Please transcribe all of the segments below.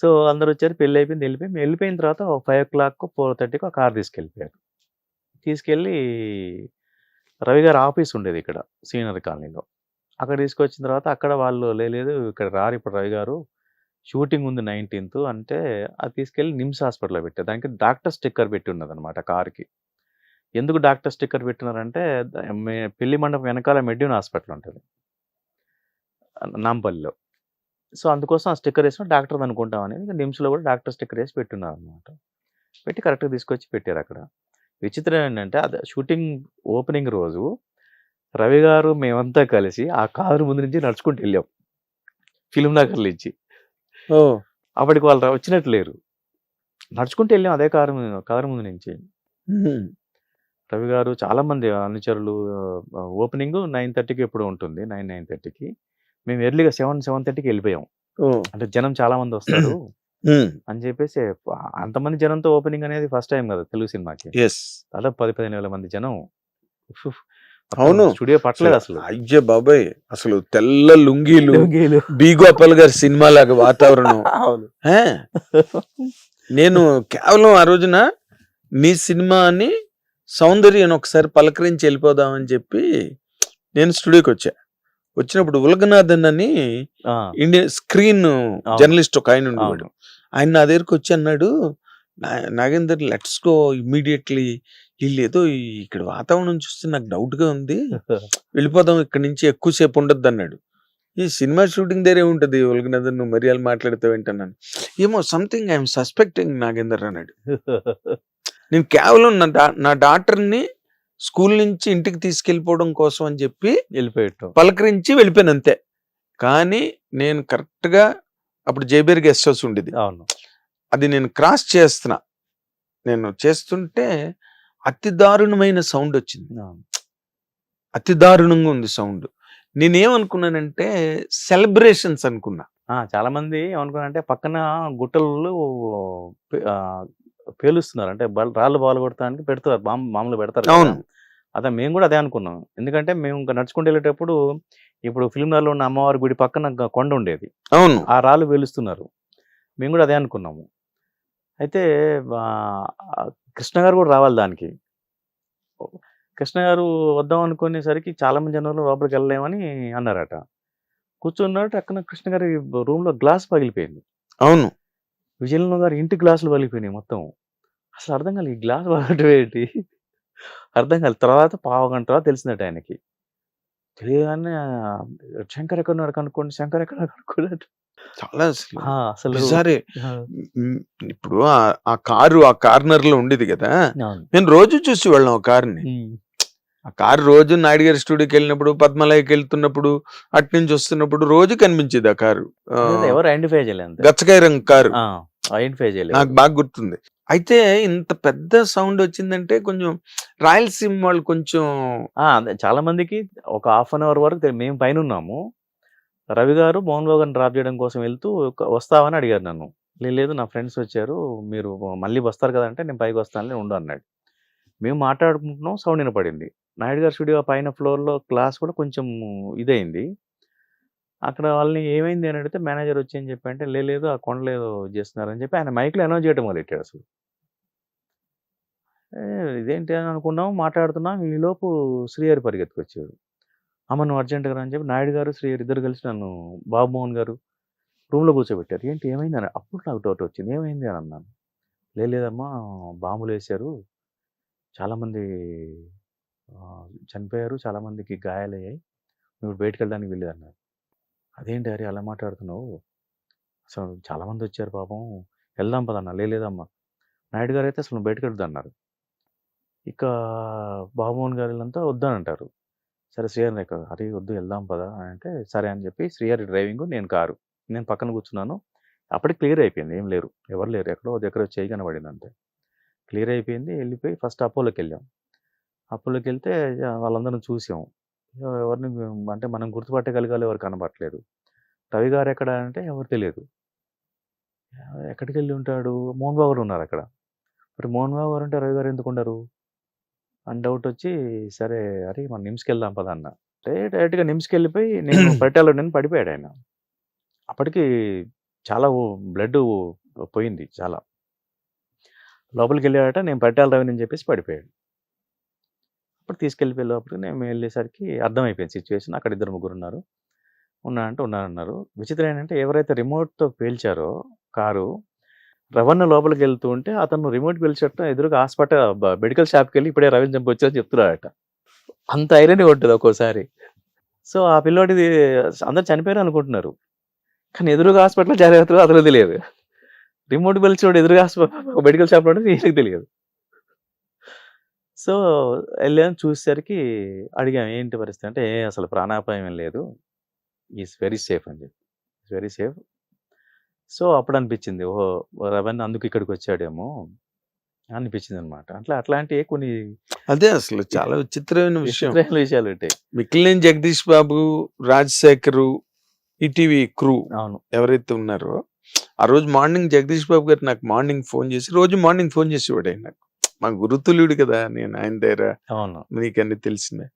So అందరు వచ్చారు పెళ్ళి అయిపోయింది వెళ్ళిపోయి వెళ్ళిపోయిన తర్వాత ఒక ఫైవ్ ఓ క్లాక్ ఫోర్ థర్టీకి ఒక కార్ తీసుకెళ్ళిపోయారు. తీసుకెళ్ళి రవి గారు ఆఫీస్ ఉండేది ఇక్కడ సీనియర్ కాలనీలో. అక్కడ తీసుకొచ్చిన తర్వాత అక్కడ వాళ్ళు లేదు ఇక్కడ రారు ఇప్పుడు రవి గారు. షూటింగ్ ఉంది నైన్టీన్త్ అంటే అది తీసుకెళ్ళి నిమ్స్ హాస్పిటల్లో పెట్టారు. దానికి డాక్టర్ స్టిక్కర్ పెట్టి ఉన్నదనమాట కార్కి. ఎందుకు డాక్టర్ స్టిక్కర్ పెట్టినారంటే పెళ్ళి మండపం వెనకాల మెడ్యూన్ హాస్పిటల్ ఉంటుంది. నాంపల్లిలో. సో అందుకోసం ఆ స్టిక్కర్ వేసిన డాక్టర్ అనుకుంటాం అనేది ఇంకా నిమ్స్లో కూడా డాక్టర్ స్టిక్కర్ వేసి పెట్టున్నారు అనమాట పెట్టి కరెక్ట్గా తీసుకొచ్చి పెట్టారు అక్కడ. విచిత్రం ఏంటంటే అది షూటింగ్ ఓపెనింగ్ రోజు రవి గారు మేమంతా కలిసి ఆ కారు ముందు నుంచి నడుచుకుంటూ వెళ్ళాం. ఫిలిం నగర్ నుంచి. ఓ. అప్పటికి వాళ్ళు వచ్చినట్టు లేరు. నడుచుకుంటూ వెళ్ళాం అదే కారు కారు ముందు నుంచి. రవి గారు చాలా మంది అనుచరులు ఓపెనింగ్ నైన్ థర్టీకి ఎప్పుడు ఉంటుంది. నైన్ నైన్ థర్టీకి. మేము ఎర్లీగా సెవెన్ సెవెన్ థర్టీకి వెళ్ళిపోయాం. అంటే జనం చాలా మంది వస్తారు. అని చెప్పేసి అంతమంది జనంతో ఓపెనింగ్ అనేది ఫస్ట్ టైం కదా తెలుగు సినిమాకి. ఎస్ దాదాపు పది పదిహేను వేల మంది జనం. అవును. స్టూడియో పట్టలేదు అసలు. అయ్యే బాబాయ్! అసలు తెల్ల లుంగీలు లుంగీలు. బి గోపాల్ గారి సినిమా లాగా వాతావరణం? నేను కేవలం ఆ రోజున మీ సినిమాని సౌందర్యం ఒకసారి పలకరించి వెళ్ళిపోదామని చెప్పి నేను స్టూడియోకి వచ్చా. వచ్చినప్పుడు ఉలగనాథన్ అని ఇండియన్ స్క్రీన్ జర్నలిస్ట్ ఒక ఆయన ఉండేవాడు. ఆయన నా దగ్గరికి వచ్చి అన్నాడు "నా- నాగేందర్ లెట్స్ గో ఇమ్మీడియట్లీ. వీళ్ళు ఏదో ఇక్కడ వాతావరణం చూస్తే నాకు డౌట్గా ఉంది. వెళ్ళిపోదాం ఇక్కడ నుంచి ఎక్కువసేపు ఉండొద్దు అన్నాడు. ఈ సినిమా షూటింగ్ దగ్గరే ఉంటుంది ఉలగనాథన్ నువ్వు మర్యాద మాట్లాడతావు ఏంటన్నాను ఏమో సంథింగ్ ఐఎమ్ సస్పెక్టింగ్ నాగేందర్ అన్నాడు. నేను కేవలం నా డా నా డాక్టర్ని స్కూల్ నుంచి ఇంటికి తీసుకెళ్ళిపోవడం కోసం అని చెప్పి వెళ్ళిపోయటం. పలకరించి వెళ్ళిపోయాను అంతే కానీ నేను కరెక్ట్గా అప్పుడు జేబేర్ గెస్ట్ హౌస్ ఉండేది. అవును. అది నేను క్రాస్ చేస్తున్నా. నేను చేస్తుంటే అతి దారుణమైన సౌండ్ వచ్చింది. అతి దారుణంగా ఉంది సౌండ్. నేనేమనుకున్నానంటే సెలబ్రేషన్స్ అనుకున్నా. చాలా మంది ఏమనుకున్నారంటే పక్కన గుట్టలు పేలుస్తున్నారు. అంటే రాళ్ళు బాలు కొడతానికి పెడతారు మామూలు మామూలు పెడతారు. అవును. అదే మేము కూడా అదే అనుకున్నాం. ఎందుకంటే మేము ఇంకా నడుచుకుంటూ వెళ్ళేటప్పుడు ఇప్పుడు ఫిలింనగర్లో ఉన్న అమ్మవారి గుడి పక్కన కొండ ఉండేది. అవును. ఆ రాళ్ళు పేలుస్తున్నారు మేము కూడా అదే అనుకున్నాము. అయితే కృష్ణ గారు కూడా రావాలి దానికి. కృష్ణ గారు వద్దాం అనుకునేసరికి చాలా మంది జనాలు లోపలికి వెళ్ళలేమని అన్నారట. కూర్చున్నట్టు అక్కడ కృష్ణ గారి రూమ్లో గ్లాస్ పగిలిపోయింది. అవును. విజయనగరం గారి ఇంటి గ్లాసులు పగిలిపోయినాయి మొత్తం. అసలు అర్థం కాలేదు ఈ గ్లాస్ పగలటం ఏంటి? అర్థం కాలేదు. తర్వాత పావు గంట తర్వాత తెలిసిందట ఆయనకి. తెలియగానే శంకర్ ఎక్కడ ఉన్నాడు కనుక్కోండి శంకర్ ఎక్కడ కనుక్కోలేదు. చాలా అసలు మ్, ఇప్పుడు ఆ- కారు ఆ కార్నర్లో ఉండేది కదా. నేను రోజు చూసి వెళ్ళాం ఆ కార్ని. ఆ కారు రోజు నాయుడు గారి స్టూడియోకి వెళ్ళినప్పుడు పద్మలయకి వెళ్తున్నప్పుడు అటు నుంచి వస్తున్నప్పుడు రోజు కనిపించేది ఆ కారు. ఎవరు ఐడెంటిఫై చేయలేదు. గచ్చకాయ రంగు కారు. ఆ, ఐడెంటిఫై చేయలేదు. నాకు బాగా గుర్తుంది. అయితే ఇంత పెద్ద సౌండ్ వచ్చిందంటే కొంచెం రాయలసీమ వాళ్ళు కొంచెం ఆ, అదే చాలా మందికి ఒక హాఫ్ అన్ అవర్ వరకు మేము పైన ఉన్నాము. రవి గారు మోహన్ బాబు గారిని డ్రాప్ చేయడం కోసం వెళ్తూ ఒక- వస్తావని అడిగారు నన్ను. "లే- లేదు నా ఫ్రెండ్స్ వచ్చారు మీరు మళ్ళీ వస్తారు కదంటే నేను పైకి వస్తానులే ఉండు అన్నాడు. మేము మాట్లాడుకుంటున్నాం సౌండ్ వినపడింది. నాయుడు గారి స్టూడియో పైన ఫ్లోర్లో క్లాస్ కూడా కొంచెం ఇదైంది అక్కడ వాళ్ళని ఏమైంది అని అడిగితే మేనేజర్ వచ్చి అని చెప్పి అంటే "లే- లేదు ఆ కొండలేదో చేస్తున్నారని చెప్పి ఆయన మైక్లో అనౌన్స్ చేయడం మొదలెట్టాడు అసలు. ఇదేంటి అని అనుకున్నాం మాట్లాడుతున్నాం. ఈలోపు లోపు శ్రీహరి పరిగెత్తుకొచ్చాడు. అమ్మ నువ్వు అర్జెంటుగా అని చెప్పి నాయుడు గారు శ్రీహరి ఇద్దరు కలిసి నన్ను బాబుమోహన్ గారు రూమ్లో కూర్చోబెట్టారు. ఏంటి ఏమైంది అని అప్పుడు నాకు డౌట్ వచ్చింది. ఏమైంది? అని అన్నాను. లేదమ్మా బాంబులు వేశారు. చాలామంది చనిపోయారు. చాలామందికి గాయాలయ్యాయి. నువ్వు బయటకు వెళ్ళడానికి వెళ్ళేదన్నారు. అదేంటి హరి? అలా మాట్లాడుతున్నావు? అసలు చాలామంది వచ్చారు పాపం. వెళ్దాం పదన్నా. లేదమ్మా. నాయుడు గారు అయితే అసలు బయటకు వెళ్తా అన్నారు. ఇక బాబుమోహన్ గారు వీళ్ళంతా వద్దని సరే శ్రీహరి నాకు హరి వద్దు వెళ్దాం పదా అని అంటే సరే అని చెప్పి శ్రీహరి డ్రైవింగ్ నేను కారు. నేను పక్కన కూర్చున్నాను. అప్పటికి క్లియర్ అయిపోయింది. ఏం లేరు. ఎవరు లేరు. ఎక్కడో దగ్గర చేయి కనబడింది అంతే. క్లియర్ అయిపోయింది. వెళ్ళిపోయి ఫస్ట్ అపోలోకి వెళ్ళాం. అపోలోకి వెళ్తే ఇక వాళ్ళందరం చూసాం. ఇక ఎవరిని అంటే మనం గుర్తుపట్టగలగాలి ఎవరు కనబట్టలేదు రవి గారు ఎక్కడ అంటే ఎవరు తెలియదు. ఎక్కడికి వెళ్ళి ఉంటాడు? మోహన్ బాబు గారు ఉన్నారు అక్కడ. మరి మోహన్ బాబు గారు అంటే రవి గారు ఎందుకు ఉండరు? అని డౌట్ వచ్చి సరే అరే మనం నిమ్స్కి వెళ్దాం పద అన్న. డైరెక్ట్గా నిమ్స్కి వెళ్ళిపోయి నేను పరిటాలో నేను పడిపోయాడు ఆయన. అప్పటికి చాలా బ్లడ్ పోయింది చాలా. లోపలికి వెళ్ళాడట నేను పట్టాల రవి అని చెప్పేసి పడిపోయాడు. అప్పుడు తీసుకెళ్ళిపోయే లోపలికి నేను వెళ్ళేసరికి అర్థమైపోయింది సిచ్యువేషన్. అక్కడ ఇద్దరు ముగ్గురు ఉన్నారు. ఉన్నా అంటే ఉన్నారన్నారు. విచిత్రం ఏంటంటే ఎవరైతే రిమోట్తో పేల్చారో కారు రవణ లోపలికి వెళ్తూ ఉంటే అతను రిమోట్ పేల్చడం ఎదురుగా హాస్పిటల్ మెడికల్ షాప్కి వెళ్ళి ఇప్పుడే రవిని చంపొచ్చని చెప్తున్నాడట అంత ఐరన్ ఉంటుంది ఒక్కోసారి. సో ఆ పిల్లోడిది అందరు చనిపోయారు అనుకుంటున్నారు. కానీ ఎదురుగా హాస్పిటల్ జాగ్రత్తగా అతను తెలియదు. రిమోట్ పిలిచోడు ఎదురుగా హాస్పిటల్ మెడికల్ షాప్లో ఉంటే ఈయనకి తెలియదు. సో వెళ్ళాను చూసేసరికి అడిగాం ఏంటి పరిస్థితి? అంటే అసలు ప్రాణాపాయం లేదు. ఈస్ వెరీ సేఫ్ అని చెప్పి. వెరీ సేఫ్ సో అప్పుడు అనిపించింది ఓహో రవణ్ అందుకు ఇక్కడికి వచ్చాడేమో అనిపించింది అనమాట అట్లా అట్లాంటివి కొన్ని అదే అసలు చాలా విచిత్రమైన విషయం. విషయాలు ఉంటాయి. మిక్కిలేని జగదీష్ బాబు రాజశేఖరు ఈటీవీ క్రూ అవును. ఎవరైతే ఉన్నారో ఆ రోజు మార్నింగ్ జగదీష్ బాబు గారు నాకు మార్నింగ్ ఫోన్ చేసి రోజు మార్నింగ్ ఫోన్ చేసేవాడు నాకు. మా గురుతుల్యుడు కదా నేను ఆయన దగ్గర అవును. నీకన్నీ తెలిసిందే.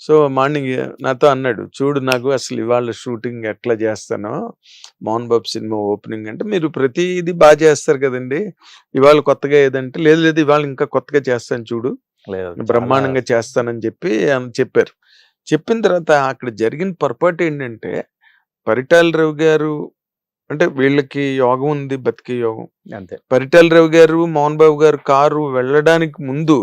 సో మార్నింగ్ నాతో అన్నాడు చూడు నాకు అసలు ఇవాళ షూటింగ్ ఎట్లా చేస్తానో మోహన్ బాబు సినిమా ఓపెనింగ్ అంటే మీరు ప్రతిదీ బాగా చేస్తారు కదండి. ఇవాళ కొత్తగా ఏదంటే లేదు లేదు ఇవాళ ఇంకా కొత్తగా చేస్తాను చూడు. బ్రహ్మాండంగా చేస్తానని చెప్పి చెప్పారు. చెప్పిన తర్వాత అక్కడ జరిగిన పొరపాటు ఏంటంటే పరిటాల రవి గారు అంటే వీళ్ళకి యోగం ఉంది బతికే యోగం. అంతే. పరిటాల రవి గారు మోహన్ బాబు గారు కారు వెళ్ళడానికి ముందు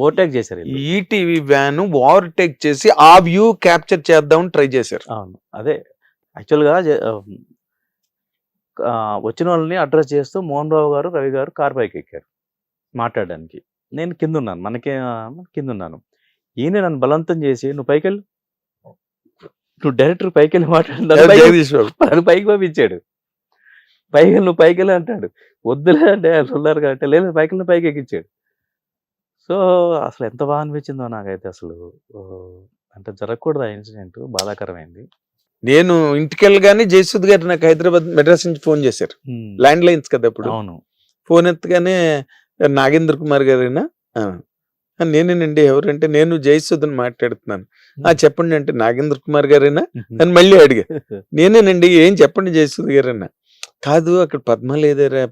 ఓవర్టేక్ చేశారు. ఈటీవీ వ్యాన్ ఓవర్టేక్ చేసి ఆ వ్యూ క్యాప్చర్ చేద్దామని ట్రై చేశారు. అవును. అదే. యాక్చువల్గా వచ్చిన వాళ్ళని అడ్రస్ చేస్తూ మోహన్ బాబు గారు రవి గారు కార్ పైకి ఎక్కారు మాట్లాడడానికి. నేను కింద ఉన్నాను మనకే కింద ఉన్నాను ఈయన నన్ను బలవంతం చేసి నువ్వు పైకి వెళ్ళు నువ్వు డైరెక్టర్ పైకి వెళ్ళి మాట్లాడు పైకి పంపించాడు. పైకి వెళ్ళి నువ్వు పైకి వెళ్ళి అంటాడు. వద్దులే అంటే ఆయన ఉన్నారు కాబట్టి లేదు పైకి వెళ్ళి పైకి ఎక్కించాడు. సో అసలు ఎంత బాగా అనిపించిందో నాకైతే అసలు. అంటే జరగకూడదు ఆ ఇన్సిడెంట్. బాధాకరమైంది. నేను ఇంటికి వెళ్ళగానే జయసుద్ గారు నాకు హైదరాబాద్ మెడ్రాస్ నుంచి ఫోన్ చేశారు. ల్యాండ్ లైన్స్ కదా అప్పుడు అవును. ఫోన్ ఎత్తగానే నాగేంద్ర కుమార్ గారేనా? "ఆ." "ఆ, నేనేనండి ఎవరంటే నేను జయసుధన్ మాట్లాడుతున్నాను. ఆ చెప్పండి అంటే నాగేంద్ర కుమార్ గారేనా? అని మళ్ళీ అడిగా. నేనేనండి ఏం చెప్పండి జయసుధ్ గారన్నా? కాదు అక్కడ పద్మాలయదేరా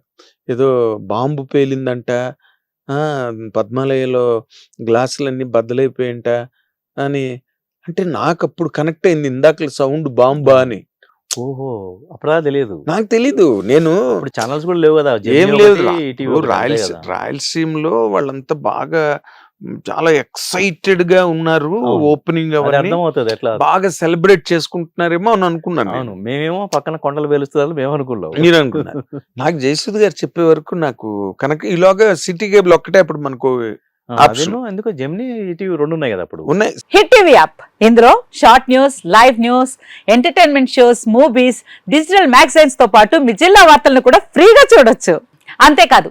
ఏదో బాంబు పేలిందంట. ఆ పద్మాలయలో గ్లాసులన్నీ బద్దలైపోయింట అని. అంటే నాకు అప్పుడు కనెక్ట్ అయింది ఇందాక సౌండ్ బాంబా అని. ఓహో అప్పుడా తెలియదు నాకు తెలీదు. నేను ఇప్పుడు ఛానల్స్ కూడా లేవు కదా ఏం జెమినీ లేదు ఒకటి, రా. ఈటీవీ ఇప్పుడు ఒకటి అంతే రాయలసీ కదా. రాయలసీమలో వాళ్ళంతా బాగా చాలా ఎక్సైటెడ్గా ఉన్నారు. ఓపెనింగ్ అర్థమవుతుంది ఎట్లా? బాగా సెలబ్రేట్ చేసుకుంటున్నారేమో అని అనుకున్నాను అవును నేను. మేమేమో పక్కన కొండలు పేలుస్తుందని మేము అనుకున్నాం. మీరు అనుకున్నారు. నాకు జయసుద్ గారు చెప్పే వరకు నాకు కనుక ఈలోగా సిటీ కేబుల్ ఒక్కటే అప్పుడు మనకు ఎందుకో జెమినీ ఈటీవీ రెండు ఉన్నాయి కదా అప్పుడు. ఉన్నాయి. Hit TV app. ఇందులో short news live news entertainment shows movies digital మ్యాగజైన్స్తో పాటు మీ జిల్లా వార్తలను కూడా ఫ్రీగా చూడొచ్చు. అంతేకాదు